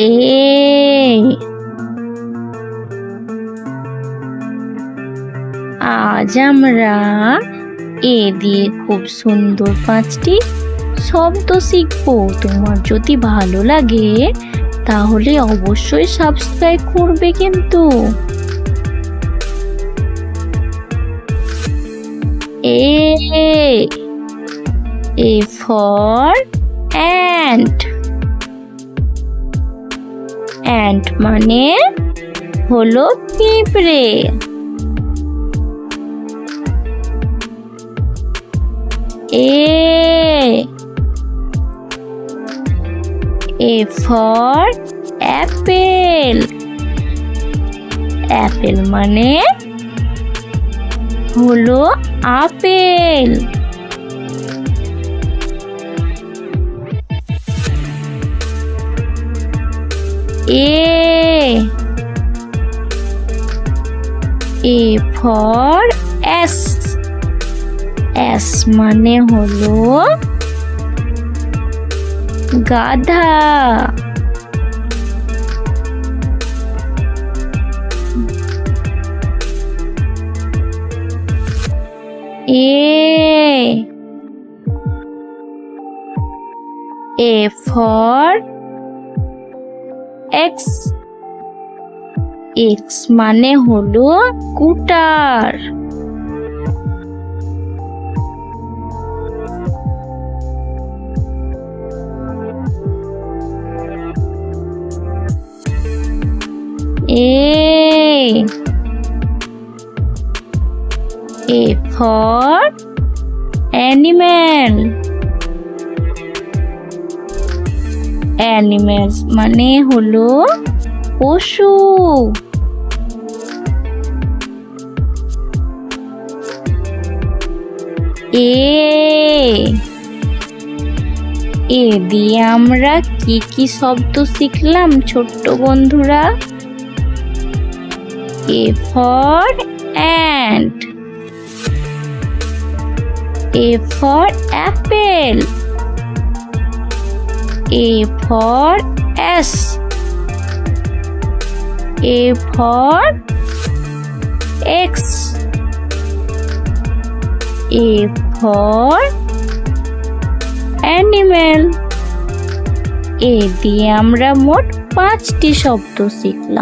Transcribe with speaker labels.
Speaker 1: এই। আজ আমরা এ দিয়ে খুব সুন্দর পাঁচটি শব্দ শিখব। তোমার যদি ভালো লাগে, তাহলে অবশ্যই সাবস্ক্রাইব করবে কিন্তু। A A for and ant মানে হলো পিঁপড়ে। A A for apple. Apple মানে হলো apple. A A for ass ass মানে হলো গাধা। A A for axe axe মানে হলো কুটার। A A for animal animals মানে হলো পশু। এ এ দিয়ে আমরা কি কি শব্দ শিখলাম ছোট্ট বন্ধুরা? A for and. A for apple. A for ass A for axe A for animal A দিয়ে আমরা মোট পাঁচটি শব্দ শিখলাম।